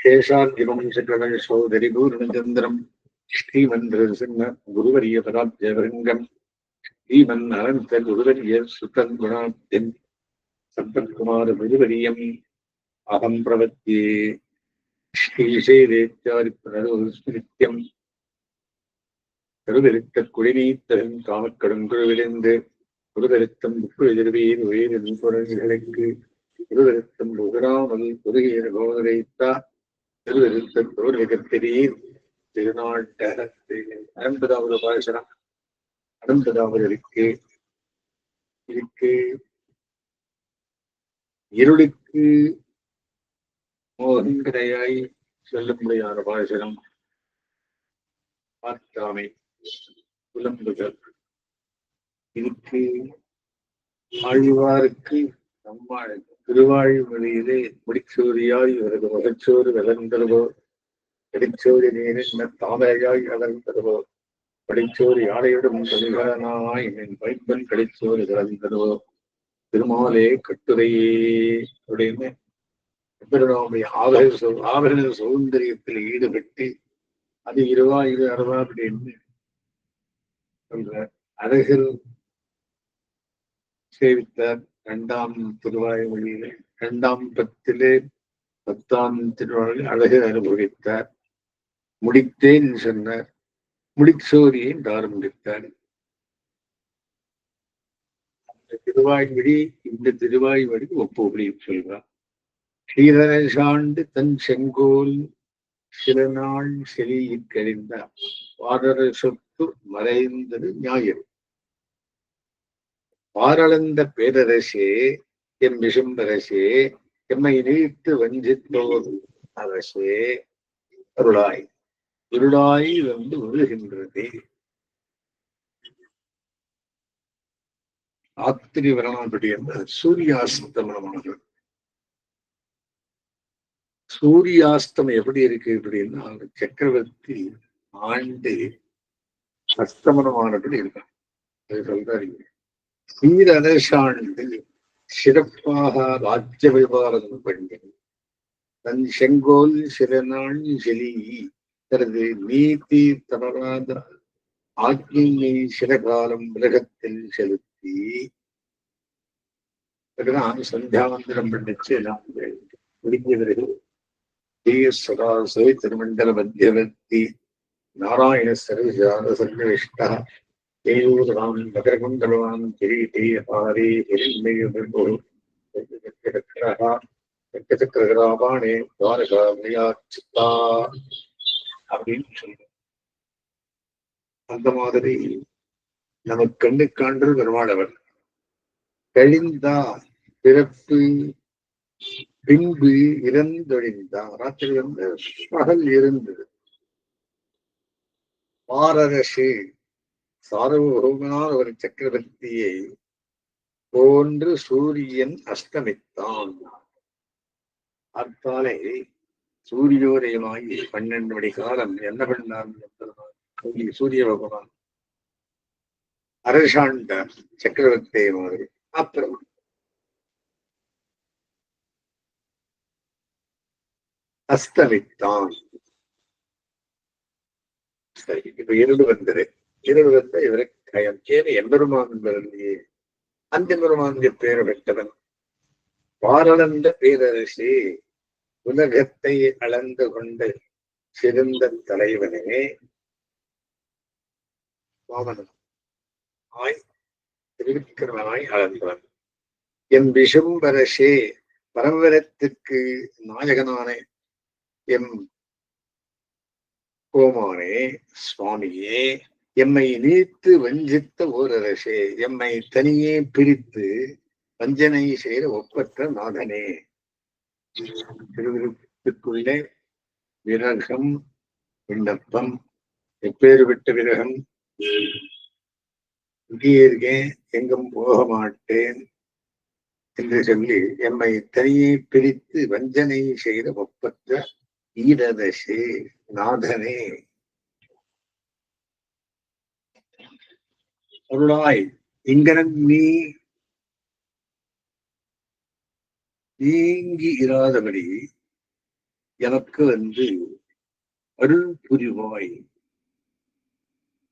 சேஷாந்திரம் சகல சோதரி பூர்ணச்சந்திரம் ஸ்ரீமந்திரசிம்ம குருவரிய பராஜ்யவரங்கம் ஸ்ரீமன் அனந்த குருவரிய சுத்தன் குணாப்தின் சம்பத்குமார குருவரியம் அகம் பிரவத்தியே. ஸ்ரீசேதேச்சாரி பிரணவஸ்மிருத்தியம் கருவெருத்த குடிநீத்தகன் காமக்கடுங்குழுவிலிருந்து குருவெருத்தம் புக்கு எதிர்வீர் உயிரின் குரல்களுக்கு. திருவருத்தம் உகராமல் குறுகிய கோதைத்தா திருவருத்தம் தோல்விகத்திரீர் திருநாட்டகத்தில் ஐம்பதாவது பாசனம் ஐம்பதாவது இருக்கு. இருக்கு. இருளுக்கு மோகங்கரையாய் செல்லும்படியான பாசனம் பார்த்தாமை புலம்புகள். இதுக்கு ஆழ்வாருக்கு நம்மாள் திருவாழ்வழியிலே முடிச்சோரியாய் இவரது முகச்சோறு விளர்ந்தருவோ. படிச்சோறு நீரின் தாமரையாய் வளர்ந்தருவோ. படிச்சோறு யாரையிடும் தொழிலானாய் என் பைப்பன் கடிச்சோறு விளர்ந்தருவோ திருமாலே கட்டுரையே அப்படின்னு பெருநாமை ஆபரண சௌ- ஆபரண சௌந்தரியத்தில் ஈடுபட்டு அது இருவா இது அறவா அப்படின்னு சொல்ற அழகர் சேவித்தார் இரண்டாம் திருவாய்மொழியிலே இரண்டாம் பத்திலே பத்தாம் திருவாயில் அழகு அனுபவித்தார். முடித்தேன் சொன்னார். முடிச்சோரியை ஆரம்பித்தார். அந்த திருவாய்மொழி இந்த திருவாய்மொழி ஒப்புபடி சொல்றார் ஸ்ரீதரசாண்டு தன் செங்கோல் சில நாள் செலியிற்கறிந்தார் பாதர சொத்து மறைந்தது ஞாயிறு. பாரளந்த பேரரசே எம் விசும்பரசே எம்மை நீட்டு வஞ்சித்தோர் அரசே அருளாய். இருளாய் வந்து உருகின்றது. ஆத்திரி வரணாபடி என்ற சூரியாஸ்தமனமானது சூரியாஸ்தமம் எப்படி இருக்கு அப்படின்னா அந்த சக்கரவர்த்தி ஆண்டு அஸ்தமனமானபடி இருக்கான் அது சொல்றாரு சீரரசாண்டு சிறப்பாக ராஜ்ய விவகாரம் பண்ணி தன் செங்கோல் சிறநாள் செலி தனது நீதி தளராத ஆக்னியை சில காலம் உலகத்தில் செலுத்தி பிறகுதான் சந்தியாவந்தனம் பண்ணிச்சு நான் முடிஞ்சவர்கள் பிறகு தீய திருமண்டல மத்தியவர்த்தி நாராயண சர்வஜாத சன்னிவிஷ்டா தேயூராம் மகரகுண்டலவான் கிரீட்டே ஹாரே ஹிரண்மயோ சக்கரகரா சக்கரகராபானே துவாரகா மியாச்சித்தா அப்படின்னு சொல்றோம். அந்த மாதிரி நமக்கு கண்ணு காண்டல் பெருமாளவர் கழிந்தா பிறப்பு பின்பு இறந்தொழிந்தா ராத்திரி வந்து பகல் இருந்தது. பாரரசு சார்வபௌமனான ஒரு சக்கரவர்த்தியை போன்று சூரியன் அஸ்தமித்தான். அத்தாலே சூரியோதயமாகி பன்னெண்டு மணி காலம் என்ன பண்ணார் என்பதுதான் சூரிய- பகவான். அரசாண்ட சக்கரவர்த்தி மாதிரி அப்புறம் அஸ்தமித்தான். சரி இப்ப இருள் வந்தது. இருள் இவருக்கு கயம் ஏன் எம்பெருமான் என்பதிலேயே அந்த பெருமானுடைய பேரை பெற்றவன் பாரளந்த பேரரசி உலகத்தை அளந்து கொண்டு சிறந்த தலைவனே. வாமனன் ஆய் திருவிக்கிரமனாய் அளந்தவன் என் விஷம்பரசே பரம்பரத்திற்கு நாயகனானே எம் கோமானே சுவாமியே எம்மை நீத்து வஞ்சித்த ஓரரசே எம்மை தனியே பிரித்து வஞ்சனை செய்த ஒப்பற்ற நாதனே. திருவிருத்துக்குள்ளே விரகம் விண்ணப்பம் எப்பேறு விட்ட விரகம்? இங்கே இருக்கேன் எங்கும் போக மாட்டேன் என்று சொல்லி எம்மை தனியே பிரித்து வஞ்சனை செய்த ஒப்பற்ற ஈரரசே நாதனே. அருளாய் இங்கனம் நீ நீங்கி இராதபடி எனக்கு வந்து அருள் புரிவாய்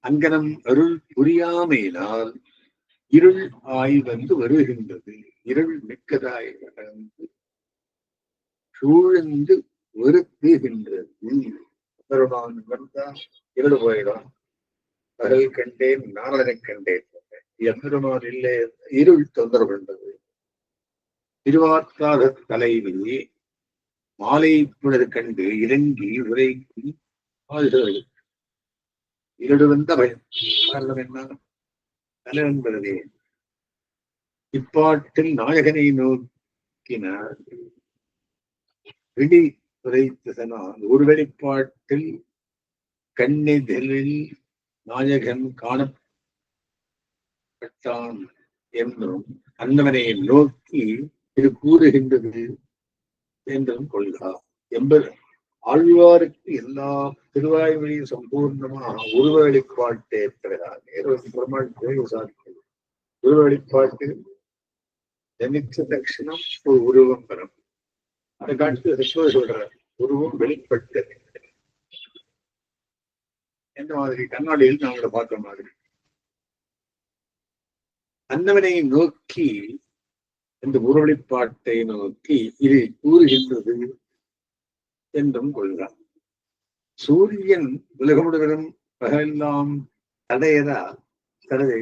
அங்கனம் அருள் புரியாமையினால் இருள் ஆய் வந்து வருகின்றது. இருள் மிக்கதாய் வந்து சூழ்ந்து வருத்துகின்றது. அருளான் வந்தா இருள் போயிடும் பகல் கண்டேன் நாரதனை கண்டேன். எம்பெருமான் இல்லை இருள் தொந்தரவு கொண்டது திருவார்த்தாத தலைவி மாலை புனர் கண்டு இறங்கி உரைக்கு ஆளுகிறது இருடு வந்த காரணம் என்ன? தலை என்பதே இப்பாட்டில் நாயகனை நோக்கினார். விடி உரைத்ததனால் ஒரு வெளிப்பாட்டில் கண்ணிதழில் நாயகன் காணப்பட்டான் என்றும் அந்தவனை நோக்கி இது கூறுகின்றது என்றும் கொள்கிறார். என்பது ஆழ்வாருக்கு எல்லா திருவாய்மொழி சம்பூர்ணமாக உருவ வெளிப்பாட்டே தவிராக இருபத்தி பெருமாள் சாதிக்கிறது உருவ வெளிப்பாட்டு ஜனிச்ச தட்சிணம் ஒரு உருவம் பெறும். அதை காட்டு ரிஷோர் சொல்ற உருவம் வெளிப்பட்டது. எந்த மாதிரி? கண்ணாடியில் நாங்கள பார்த்த மாதிரி. அன்னவனை நோக்கி இந்த உருவளிப்பாட்டை நோக்கி இது கூறுகின்றது என்றும் கொள்கிறார் சூரியன் உலகமுழுவதும் பகலெல்லாம் தடையதா? தனது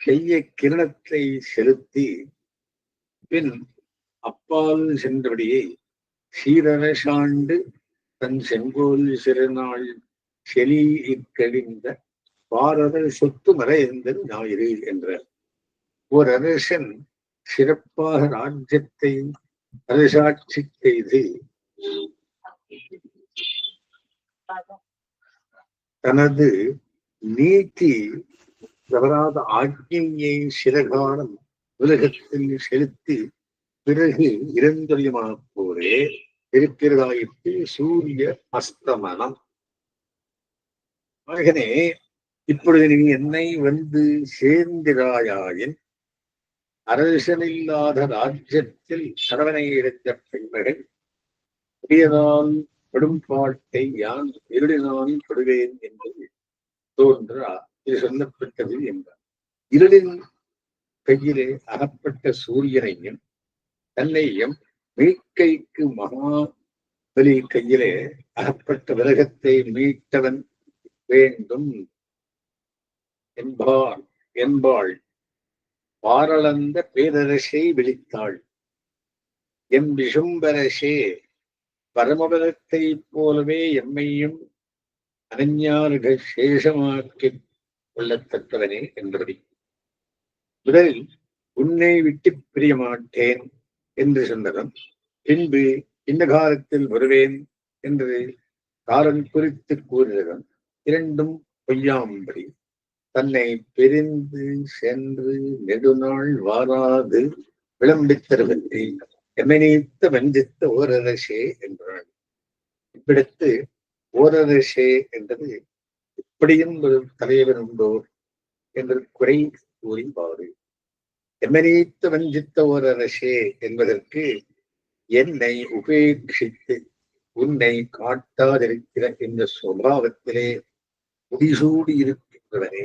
செய்ய கிரணத்தை செலுத்தி பின் அப்பால் சென்றபடியே சீரரசாண்டு தன் செங்கோல் சிறுநாள் செலி கழிந்த பாரத சொத்து மறைந்தன் ஞாயிறு என்றார் ஓர் அரசன் சிறப்பாக ராஜ்யத்தை அரசாட்சி செய்து தனது நீதி தவறாத ஆజ్ఞையை சிறகாலம் உலகத்தில் செலுத்தி பிறகு இரண்டொழியமாக போரே இருக்கிறதாயிற்று சூரிய அஸ்தமனம். ஆகனே இப்பொழுது நீ என்னை வந்து சேர்ந்திராயாயின் அரசனில்லாத ராஜ்யத்தில் சரவணை எடுத்த பெண்மகள் படும் பாட்டை யான் இருளினால் படுவேன் என்று தோன்றா இது சொல்லப்பட்டது என்றார் இருளின் கையிலே அகப்பட்ட சூரியனையும் தன்னையும் மீட்கைக்கு மகா மகாபலி கையிலே அகப்பட்ட விலகத்தை மீட்டவன் வேண்டும். என்பாள் என்பாள். பாரளந்த பேரரசை விழித்தாள். எம் விஷும்பரசே பரமபதத்தை போலவே எம்மையும் அனஞ்ஞாருக சேஷமாக்கிக் கொள்ளத்தக்கவனே என்பதை. முதலில் உன்னை விட்டு பிரிய மாட்டேன் என்று சொன்னதும் பின்பு இந்த காலத்தில் வருவேன் என்று காலம் குறித்து கூறினதும் இரண்டும் பொய்யாம்படி தன்னை பிரிந்து சென்று நெடுநாள் வாராது விளம்பித்தருவதை எமனீத்த வஞ்சித்த ஓரரசே என்றாள் இப்படித்து ஓரரசே என்றது இப்படியும் ஒரு தலைவர் உண்டோ என்று குறை கூறி பாடு எமனீத்த வஞ்சித்த ஓரரசே என்பதற்கு என்னை உபேட்சித்து உன்னை காட்டாதிருக்கிற இந்த சுபாவத்திலே முடிசூடி இருக்கின்றவனே.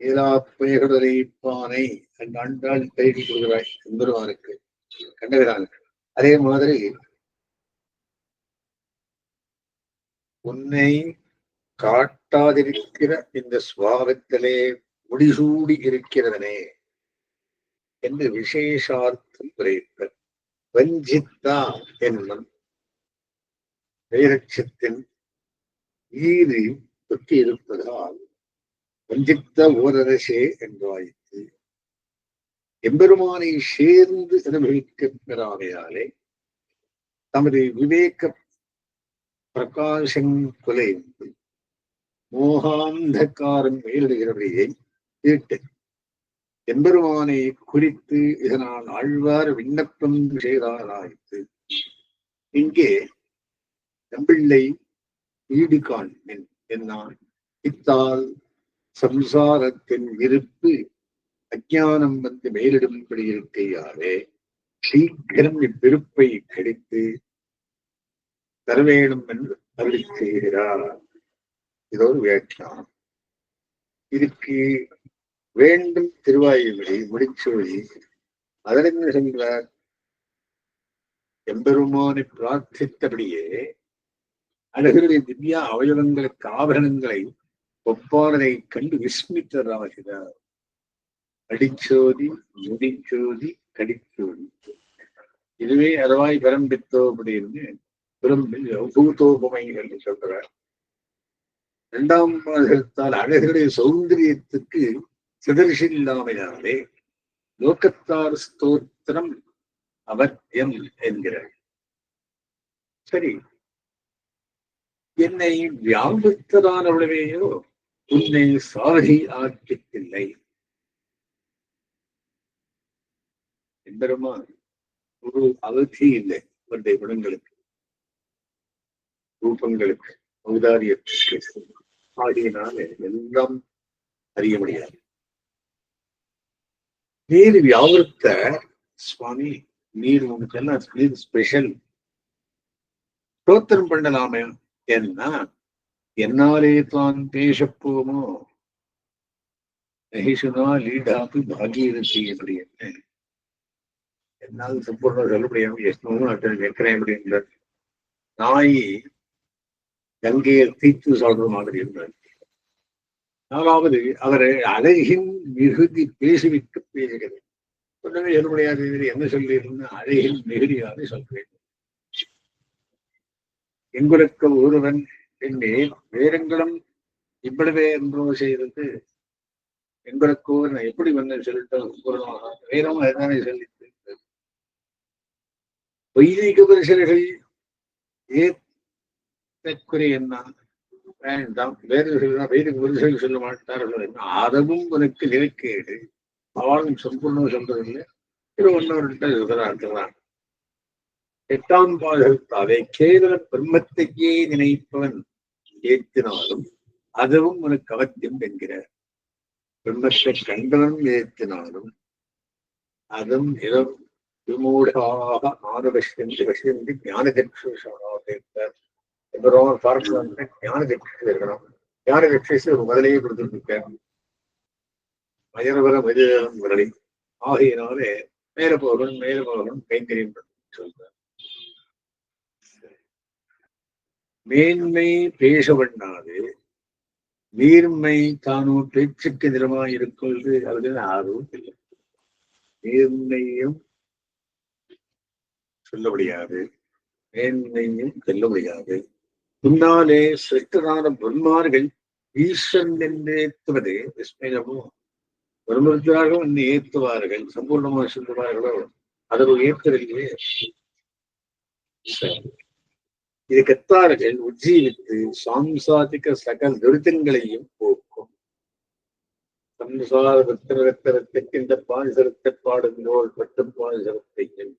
ஏலாப்பைகளுரைப்பானை அந்த ஆண்டாள் தேடி கொள்கிறாய் எம்பெருமானுக்கு கண்டகிறானுக்கு அதே மாதிரி உன்னை காட்டாதிருக்கிற இந்த சுவாபத்திலே முடிசூடி இருக்கிறவனே என்று விசேஷார்த்தம் உரைப்பர் வஞ்சித்தா என்னும் வைரட்சத்தின் ஈறு தொட்டியிருப்பதால் வஞ்சித்த ஓரரசே என்றாயிற்று. எம்பெருமானை சேர்ந்து அனுபவிக்கிறாமையாலே தமது விவேக பிரகாசம் குலைந்து மோகாந்தக்காரன் மேலிடுகிறவரையை கேட்டு எம்பெருமானை குறித்து இதனால் ஆழ்வார் விண்ணப்பம் செய்தாராயிற்று. இங்கே நம்பிள்ளை ஈடு காண்பேன் என்னால் இத்தால் சம்சாரத்தின் இருப்பு அஜானம் வந்து மேலிடும்படி இருக்கையாலே சீக்கிரம் இவ்விருப்பை கடித்து தர வேண்டும் என்று அருளி செய்கிறார். இதோ ஒரு வியாக்கியானம். இதுக்கு வேண்டும் திருவாயுமொழி முடிச்சொழி அதற்கு சென்றார் எம்பெருமானை பிரார்த்தித்தபடியே அழகருடைய திவ்யா அவயவங்களுக்கு ஆபரணங்களை ஒப்பாளரை கண்டு விஸ்மித்தராகிறார் அடிச்சோதி முடிச்சோதி கடிச்சோதி. இதுவே அறவாய் பரம்பித்தோ அப்படின்னு பெரும்பில் பூத்தோபமை என்று சொல்றார். இரண்டாம் மாதத்தால் அழகுடைய சௌந்தரியத்துக்கு சிதர்ஷில்லாமையாலே லோகத்தார் ஸ்தோத்திரம் அவர் எம் என்கிறார். சரி என்னை வியாபித்ததானவளவேயோ உன்னை சாரதி ஆக்கித்தில்லை என்பெருமான் ஒரு அவதி இல்லை அவருடைய குணங்களுக்கு ரூபங்களுக்கு ஔதாரியத்துக்கு ஆகியனால எல்லாம் அறிய முடியாது. நீர் வியாவிருத்த சுவாமி நீர் உனக்கு எல்லாம் நீர் ஸ்பெஷல் ஸ்தோத்திரம் பண்ணலாமே. என்ன என்னாலே தான் பேசப்போமோ நகிசுனா லீடாப்பி பாகீரதி அப்படின்னு என்னால் சம்பூர்ணம் சொல்ல முடியாம அட்டன் வைக்கிறேன் அப்படின்ற நாய் கங்கையை தீத்து சொல்ற மாதிரி இருந்தார் நாலாவது அவரை அழகின் மிகுதி பேசிவிட்டு பேசுகிறேன் ஒன்றுமே சொல்ல முடியாது என்ன சொல்லியிருந்தேன் அழகின் மிகுதியாக சொல்கிறேன் எங்களுக்கு ஒருவன் என்னே வேறெங்களும் இவ்வளவே என்றோ செய்கிறது எங்களுக்கு ஒருவன் எப்படி வந்து சொல்லிட்டு வேறும் அதுதானே சொல்லிட்டு. வைதிக பரிசல்கள் ஏற்குரிய என்ன வேண்டாம். வேறு வைதிக புருஷர்கள் சொல்ல மாட்டார்கள் என்ன? அதுவும் உனக்கு நிலைக்கேடு. அவளும் சம்பூர்ணம் சொல்றதில்லை. இது இருக்கிறார்கள் எட்டாம் எட்டாம் பாகத்தாவே கேவல பிரம்மத்தையே நினைப்பவன் ஏத்தினாலும் அதுவும் உனக்கு அவத்தியம் என்கிறார். பிரம்மத்தை கண்டனம் ஏத்தினாலும் அதுவும் இடம் விமூடாக ஆரவசியம் பஷ்யந்தி ஞான தட்சுஷார் ஞான தட்சி இருக்கணும். ஞான தட்சி முதலையே கொடுத்துருக்கார். மயரவர மதியம் முதலை ஆகையினாலே மேல போகணும் மேல போகணும் கைங்கரியம் சொல்றார். மேன்மை பேச பண்ணாது நீர்மை தானோ பேச்சுக்கு நிறமாய் இருக்கிறது அது ஆர்வம்? இல்லை. நேர்மையும் சொல்ல முடியாது மேன்மையும் சொல்ல முடியாது முன்னாலே சிருஷ்டரான பிரம்மார்கள் ஈஸ்வன் என்று ஏற்றுவது விஸ்மயமோ? பிரம்மருத்தார்கள் வந்து ஏற்றுவார்கள் சம்பூர்ணமாக சொல்லுவார்களோ அதை ஏற்றுவதில்லையே சரி. இது கத்தார்கள் உஜ்ஜீவித்து சாம்சாதிக்க சகல துரிதங்களையும் போக்கும். சம்சார ரத்தனத்திற்கு இந்த பாய்சரத்தை பாடுங்களோள் மட்டும் பாய்சரத்தையும்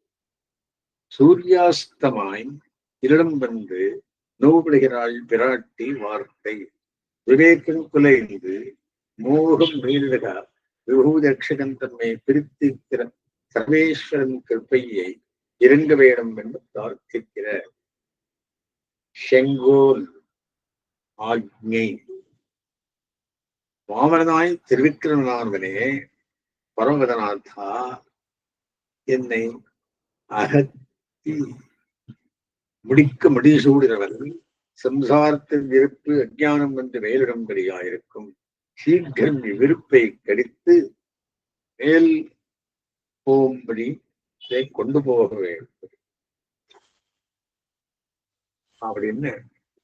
சூரியாஸ்தமாய் இரிடம் வந்து நோவுபடுகிறாள் பிராட்டி வார்த்தை. விவேகம் குலைந்து மோகம் மீறிடுக விபூதக்ஷகன் தன்மை பிரித்திருக்கிற சர்வேஸ்வரன் கிருப்பையை இறங்க வேணும் என்று பிரார்த்திக்கிறார். செங்கோல் ஆக்ஞை. வாமனாய் திருவிக்கிரமனார்வனே பரமகதநாதா என்னை அகத்தி முடிக்க முடிசூடுகிறவன் சம்சாரத்தின் விருப்பு அஜானம் என்று மேலிடம்படியாயிருக்கும். சீக்கிரம் விருப்பை கடித்து மேல் போகும்படி கொண்டு போக வேண்டும். அப்படின்னு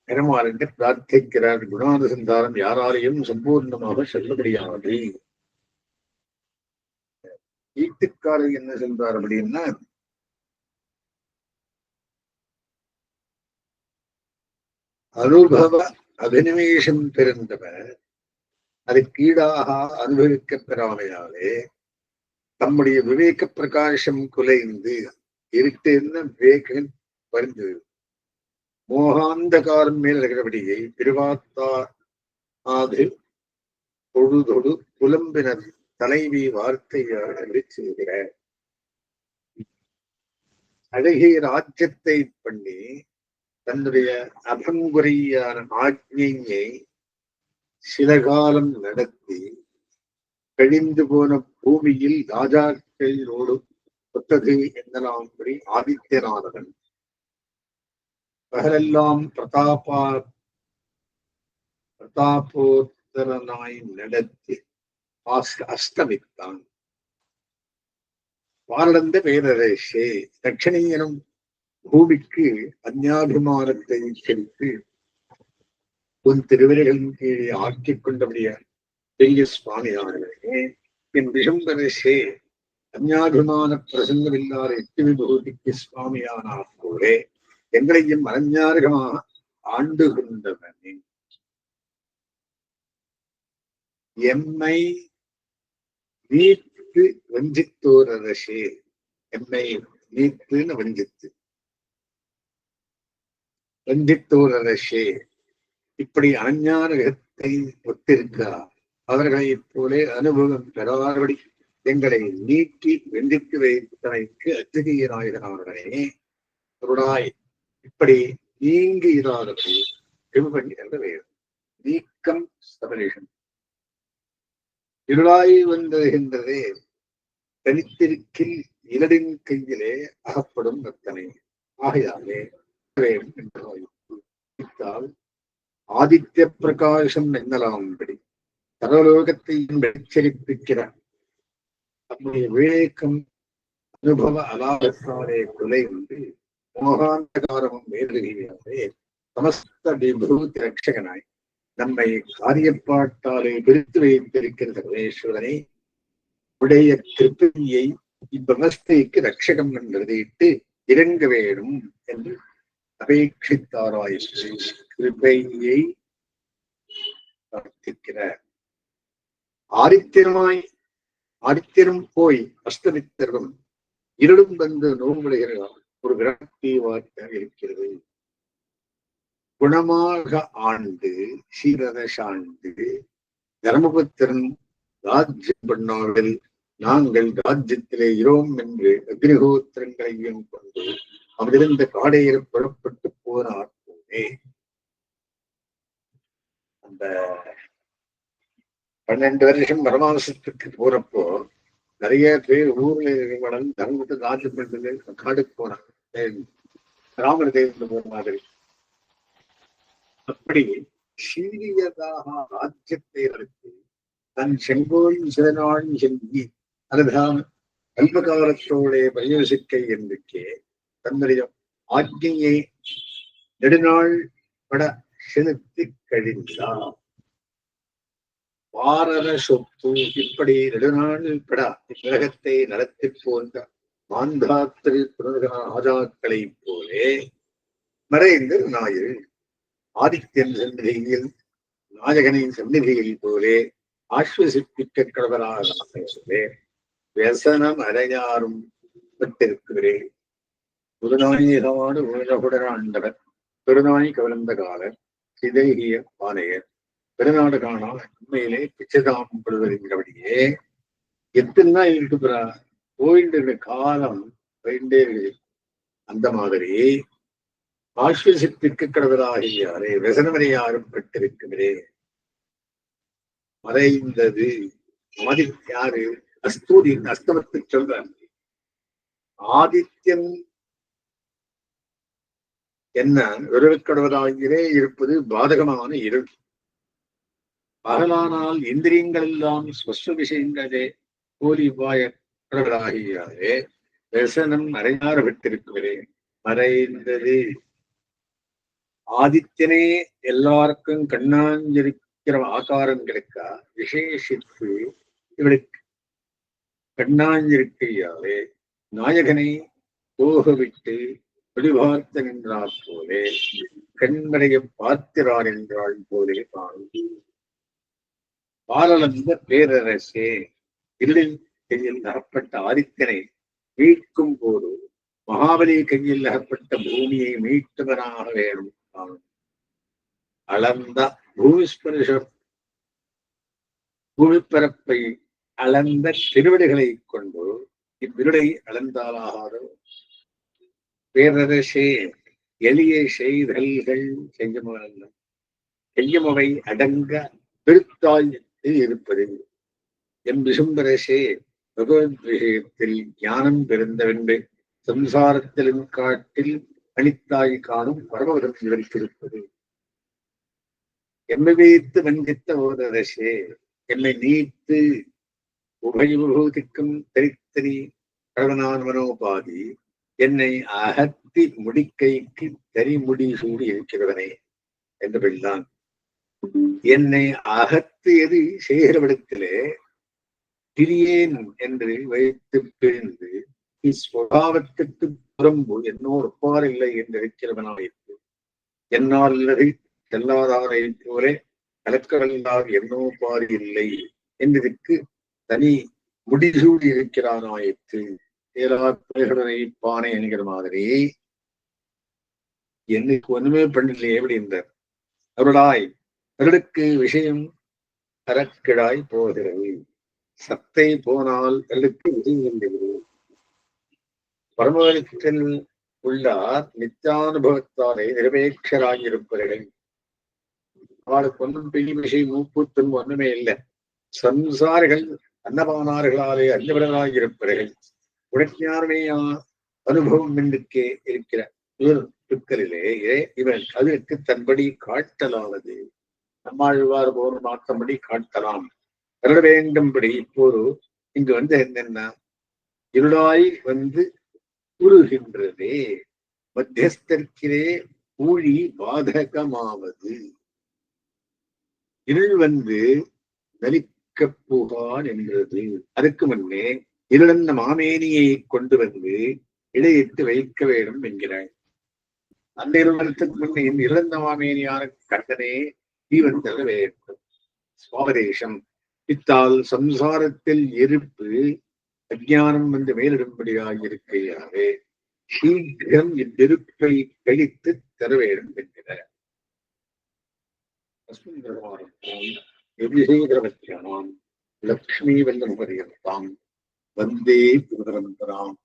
பெருமாளுக்கு பிரார்த்திக்கிறார். குணானுசந்தாரம் யாராலையும் சம்பூர்ணமாக சொல்ல முடியாது வீட்டுக்காரர் என்ன சொல்றார் அப்படின்னா அனுபவ அபினிவேஷம் பெருந்தவர் அதுக்கீடாக அனுபவிக்க பெறாமையாலே தம்முடைய விவேக பிரகாசம் குலைந்து இருட்டுன்னு விவேகம் பறிந்து மோகாந்தகாரன் மேல் இருக்கிறபடியை திருவாத்தார் ஆது தொழுதொடு புலம்பினர் தலைவி வார்த்தையாக செய்கிற அழகிய ராஜ்யத்தை பண்ணி தன்னுடைய அபங்குறையான ஆജ്ഞையை சில காலம் நடத்தி கழிந்து போன பூமியில் ராஜாக்களோடு ஒத்தது என்னலாம்படி ஆதித்யநாதன் பகலெல்லாம் பிரதாபா பிரதாபோத்தரனாய் நடத்தி அஸ்தமித்தான். பாரடந்த பேரரசே தட்சணீயனும் பூமிக்கு அந்யாபிமானத்தை செலுத்தி உன் திருவிரைகளின் கீழே ஆக்கிக் கொண்டபடிய பெரிய சுவாமியானவர்களே என் விஷம்பரசே அந்யாபிமான பிரசங்கமில்லாத எட்டு விபூதிக்கு சுவாமியானார் போலே. எங்களையும் அனஞ்ஞாரகமாக ஆண்டு கொண்டவனே எம்மை நீத்து வஞ்சித்தோர் அரசே. எம்மை நீத்துன்னு வஞ்சித்து. வஞ்சித்தோர் அரசே. இப்படி அஞ்ஞானகத்தை ஒத்திருக்கா அவர்களைப் போலே அனுபவம் பெறாதபடி எங்களை நீக்கி வெந்தித்து வைத்தனைக்கு அத்தகையராயிரானவர்களே பொருளாய் இப்படி நீங்கி எவ்வளவு என்ற வேறு நீக்கம் சபரேஷன் இருளாய் வந்திருக்கின்றதே தனித்திருக்கில் இலடின் கையிலே அகப்படும் நத்தனை ஆகையாலே என்றால் ஆதித்ய பிரகாசம் என்னலாம்படி சர்வலோகத்தையும் வெளிச்சரிப்பிக்கிற நம்முடைய விவேகம் அனுபவ அலாபத்தாலே கொலை குலைந்து மோகாந்தகாரமும் வேறுகையாலே சமஸ்தி ரட்சகனாய் நம்மை காரியப்பாட்டாலே பிரித்து வைத்திருக்கிற சர்வேஸ்வரனை உடைய திருப்பதியை இவ்வவஸ்தைக்கு ரட்சகம் என்றதையிட்டு இறங்க வேணும் என்று அபேட்சித்தாராய் கிருபையை பிரார்த்திக்கிறார். ஆரித்திரமாய் ஆரித்திரம் போய் அஸ்தமித்தரும் இருளும் வந்து நோம்புடைகிறார் ஒரு விரக்தி வார்த்தை இருக்கிறது. குணமாக ஆண்டு சீரதசாண்டு தர்மபுத்திரன் ராஜ்யம் பண்ணாவில் நாங்கள் ராஜ்யத்திலே இரோம் என்று அக்னிஹோத்திரங்களையும் கொண்டு அவரிருந்த காடையில் புறப்பட்டு போனார் போனே அந்த பன்னெண்டு வருஷம் வனவாசத்துக்கு போறப்போ நிறைய பேர் ஊர்ல இருக்கவங்களும் தர்மபுத்திர ராஜ்யம் பண்ணது காடுக்கு போனாங்க. ராமர் தேவன் போற மாதிரி. அப்படி சீரியதாக ராஜ்யத்தை நடத்தி தன் செங்கோல் சிவநாள் செங்கி அதுதான் கல்பகாலத்தோட பயோசிக்கை என்றுக்கே தன்னுடைய ஆജ്ഞையை நெடுநாள் பட செலுத்தி கழிந்தார் பாரத சொத்து இப்படி நெடுநாள் பட இவ்வுலகத்தை நடத்தி போன்ற மாந்தாத்திரி ராஜாக்களை போலே மறைந்து நாயில் ஆதித்யன் சந்நிதியில் நாயகனின் சந்நிதியில் போலே ஆஸ்வசிப்பிக்க கடவராக വ്യസനം അരഞ്ഞാറും പെട്ടിരിക്കുവരെ புதுநாயகமான உலகுடன் ஆண்டவர் பெருநாய் கவர்ந்த காலர் சிதைகிய பானையர் பெருநாடு காணா உண்மையிலே பிச்சைதாம் படுவதுங்கிறபடியே எத்தனை இருக்குறா போயிட்டு காலம் போயிட்டே அந்த மாதிரி ஆஸ்வசிப்பிற்கு கடவுளாகியாரே விசனமனை யாரும் பெற்றிருக்கிறே மறைந்தது ஆதித்யாரு யாரு? அஸ்தூரின் அஸ்தமத்தை சொல்றாங்க. ஆதித்யன் என்ன விரலுக்கடவதாகிறே இருப்பது பாதகமான இருள். பகலானால் இந்திரியங்கள் எல்லாம் ஸ்வஸ்வ விஷயங்களே கோலி வாய கடவுளாகியாரே விசனம் மறையாறு விட்டிருக்கிறேன். மறைந்தது. ஆதித்யனே எல்லாருக்கும் கண்ணாஞ்சிருக்கிற ஆகாரம் கிடைக்க விசேஷித்து இவளுக்கு கண்ணாஞ்சிருக்கையாலே நாயகனை போகவிட்டு வெளிவார்த்த நின்றார் போலே கண்மறைய பார்க்கிறார் என்றாள் போலே காணும். பாலலந்த பேரரசே இருளின் கையில் அகப்பட்ட ஆதித்தனை மீட்கும் போது மகாபலி கையில் அகப்பட்ட பூமியை மீட்டவனாக வேணும் அளந்த பூமி பூமிப்பரப்பை அளந்த திருவிடைகளை கொண்டு இவ்விருடை அளந்தாலாகாதோ. பேரரசே எளிய செய்தல்கள் செய்யமல்ல செய்யமவை அடங்க பெருத்தாய்த்து இருப்பது. எம் விசும்பரசே பகவத் விஷயத்தில் ஞானம் பிறந்தவென்று சம்சாரத்திலும் காட்டில் அணித்தாய் காணும் பரமபதம் விவரித்திருப்பது. எம்மை வைத்து வஞ்சித்த ஓதரசே என்னை நீத்து உபயபூதிக்கும் தரித்திரி கடவனான் மனோபாதி என்னை அகத்தி முடிக்கைக்கு தரிமுடி சூடி இருக்கிறவனே என்று பிள்ளான் என்னை அகத்தியது சேகரவிடத்திலே பிரியேன் என்று வைத்து பிரிந்து இஸ்வபாவத்துக்கு புறம்பு என்னோடு ஒப்பாரில்லை என்று இருக்கிறவனாயிற்று என்னால் இல்லது செல்லாதாரை போலே கலக்கவல்லார் என்னோ பார் இல்லை என்பதற்கு தனி முடிசூடி இருக்கிறானாயிற்று ஏழாப்பிள்ளைகளை பானை என்கிற மாதிரி. என்னைக்கு ஒண்ணுமே பண்ணலையே அப்படின்றார் அவர்களாய் அவர்களுக்கு விஷயம் கரக்கிடாய் போகிறது. சத்தை போனால் அவர்களுக்கு விஷயம் இல்லை பரமத்தில் உள்ளார் நித்தியானுபவத்தாலே நிரபேட்சராகியிருப்பவர்கள் அவளுக்கு ஒன்றும் பெரிய விஷயம் மூப்புத்தும் ஒண்ணுமே இல்லை. சம்சாரிகள் அன்னபானார்களாலே அன்னபடராகியிருப்பவர்கள் இருப்பார்கள் அனுபவம் என்றுக்கே இருக்கிற பிற்களிலே இவன் அதற்கு தன்படி காட்டலானது நம்மாழ்வார் போர் மாற்றம்படி காட்டலாம். அருள வேண்டும்படி இப்போது இங்கு வந்து என்னென்ன இருளாய் வந்து உருகின்றதே மத்தியஸ்தர்க்கிலே ஊழி பாதகமாவது இருள் வந்து நலிக்க போகான் என்றது அதுக்கு முன்னே இருளந்த மாமேனியை கொண்டு வந்து இடையிட்டு வைக்க வேண்டும் என்கிறாய். அந்த இருவருத்துக்கு முன்னே இருளந்த மாமேனியான கண்டனே தீவன் தர வேண்டும். சுவாபதேசம். இத்தால் சம்சாரத்தில் இருப்பு அஜானம் வந்து மேலிடும்படியாக இருக்கையாவே சீக்கிரம் இவ்விருப்பை கழித்து தர வேண்டும் என்கிறார் லட்சுமி வெள்ளம் பரியந்தாம் வந்தே திருதரந்தராம்